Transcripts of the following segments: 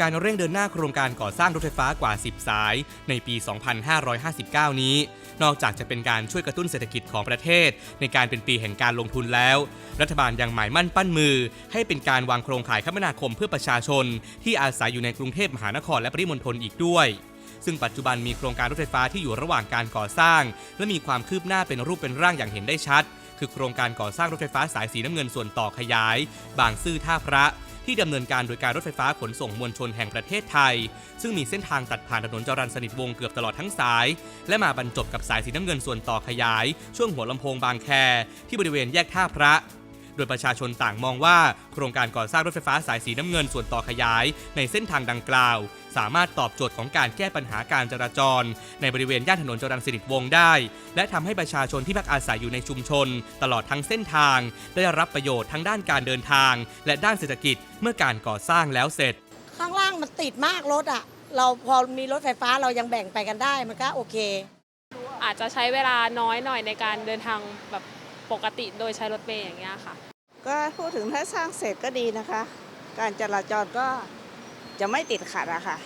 การเร่งเดินหน้าโครงการก่อสร้างรถไฟฟ้ากว่า 10 สาย ในปี 2559 นี้ นอกจากจะเป็นการช่วยกระตุ้นเศรษฐกิจของประเทศ ในการเป็นปีแห่งการลงทุนแล้ว รัฐบาลยังหมายมั่นปั้นมือ ให้เป็นการวางโครงข่ายคมนาคมเพื่อประชาชน ที่อาศัยอยู่ในกรุงเทพมหานครและปริมณฑลอีกด้วยซึ่งปัจจุบันมีโครงการรถไฟฟ้าที่อยู่ระหว่างการก่อสร้าง และมีความคืบหน้าเป็นรูปเป็นร่างอย่างเห็นได้ชัด คือโครงการก่อสร้างรถไฟฟ้าสายสีน้ำเงินส่วนต่อขยาย บางซื่อท่าพระ ที่ดำเนินการโดยการรถไฟฟ้าขนส่งมวลชนแห่งประเทศไทย ซึ่งมีเส้นทางตัดผ่านถนนจรัญสนิทวงศ์เกือบตลอดทั้งสาย และมาบรรจบกับสายสีน้ำเงินส่วนต่อขยาย ช่วงหัวลำโพงบางแค ที่บริเวณแยกท่าพระโดยประชาชนต่างมองว่า โครงการก่อสร้างรถไฟฟ้าสายสีน้ำเงินส่วนต่อขยาย ในเส้นทางดังกล่าว สามารถตอบโจทย์ของการแก้ปัญหาการจราจร ในบริเวณย่านถนนจรัญสนิทวงศ์ได้ และทำให้ประชาชนที่พักอาศัยอยู่ในชุมชน ตลอดทั้งเส้นทาง ได้รับประโยชน์ทั้งด้านการเดินทาง และด้านเศรษฐกิจเมื่อการก่อสร้างแล้วเสร็จ ข้างล่างมันติดมากรถอะเราพอมีรถไฟฟ้าเรายังแบ่งไปกันได้มันก็โอเค อาจจะใช้เวลาน้อยหน่อยในการเดินทางแบบปกติโดยใช้รถเมล์อย่างเงี้ยค่ะ ก็พูดถึงถ้าสร้างเสร็จก็ดีนะคะ การจราจรก็ จะไม่ติดขัดอะค่ะ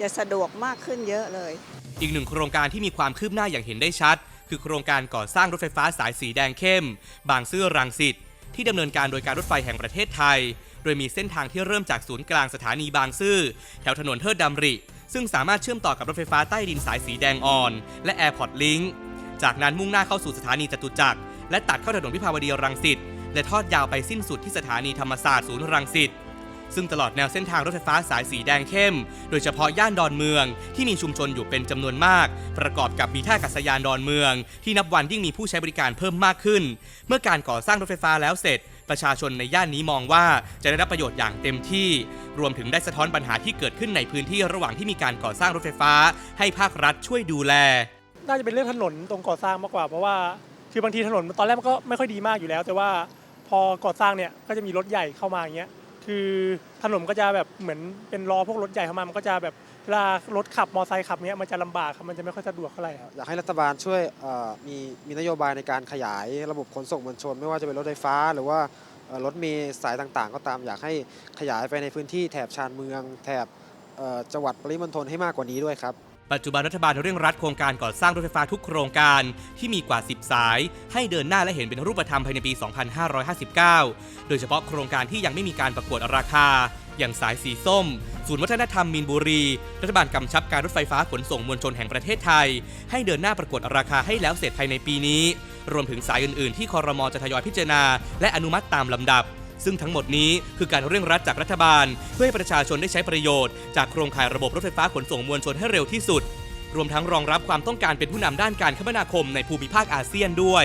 จะสะดวกมากขึ้นเยอะเลย อีกหนึ่งโครงการที่มีความคืบหน้าอย่างเห็นได้ชัด คือโครงการก่อสร้างรถไฟฟ้าสายสีแดงเข้ม บางซื่อรังสิตที่ดำเนินการโดยการรถไฟแห่งประเทศไทย โดยมีเส้นทางที่เริ่มจากศูนย์กลางสถานีบางซื่อแถวถนนเทิดดำริ ซึ่งสามารถเชื่อมต่อกับรถไฟฟ้าใต้ดินสายสีแดงอ่อน และ Airport Link จากนั้นมุ่งหน้าเข้าสู่สถานีจตุจักรและตัดเข้าถนนวิภาวดีรังสิตและทอดยาวไปสิ้นสุดที่สถานีธรรมศาสตร์ศูนย์รังสิต ซึ่งตลอดแนวเส้นทางรถไฟฟ้าสายสีแดงเข้ม โดยเฉพาะย่านดอนเมือง ที่มีชุมชนอยู่เป็นจำนวนมาก ประกอบกับมีท่าอากาศยานดอนเมือง ที่นับวันยิ่งมีผู้ใช้บริการเพิ่มมากขึ้น เมื่อการก่อสร้างรถไฟฟ้าแล้วเสร็จ ประชาชนในย่านนี้มองว่าจะได้รับประโยชน์อย่างเต็มที่ รวมถึงได้สะท้อนปัญหาที่เกิดขึ้นในพื้นที่ระหว่างที่มีการก่อสร้างรถไฟฟ้า ให้ภาครัฐช่วยดูแล น่าจะเป็นเรื่องถนนตรงก่อสร้างมากกว่าเพราะว่าคือบางทีถนนตอนแรกมันก็ไม่ค่อยดีมากอยู่แล้ว แต่ว่าพอก่อสร้างเนี่ยก็จะมีรถใหญ่เข้ามาอย่างเงี้ย คือถนนก็จะแบบเหมือนเป็นล้อพวกรถใหญ่เข้ามามันก็จะแบบเวลารถขับมอไซค์ขับเนี้ยมันจะลำบากครับมันจะไม่ค่อยสะดวกเท่าไหร่ครับอยากให้รัฐบาลช่วยเอ่อมีมีนโยบายในการขยายระบบขนส่งมวลชน ไม่ว่าจะเป็นรถไฟฟ้า หรือว่ารถเมล์สายต่างๆ ก็ตามอยากให้ขยายไปในพื้นที่แถบชานเมือง แถบเอ่อจังหวัดปริมณฑลให้มากกว่านี้ด้วยครับ ปัจจุบันรัฐบาลเร่งรัดโครงการก่อสร้างรถไฟฟ้าทุกโครงการที่มีกว่า 10 สาย ให้เดินหน้าและเห็นเป็นรูปธรรมภายในปี 2559 โดยเฉพาะโครงการที่ยังไม่มีการประกวดราคา อย่างสายสีส้ม ศูนย์วัฒนธรรมมีนบุรี รัฐบาลกำชับการรถไฟฟ้าขนส่งมวลชนแห่งประเทศไทย ให้เดินหน้าประกวดราคาให้แล้วเสร็จภายในปีนี้ รวมถึงสายอื่น ๆ ที่คอรมอจะทยอยพิจารณา และอนุมัติตามลำดับ ซึ่งทั้งหมดนี้คือการเร่งรัดจากรัฐบาล เพื่อให้ประชาชนได้ใช้ประโยชน์จากโครงข่ายระบบรถไฟฟ้าขนส่งมวลชนให้เร็วที่สุด รวมทั้งรองรับความต้องการเป็นผู้นำด้านการคมนาคมในภูมิภาคอาเซียนด้วย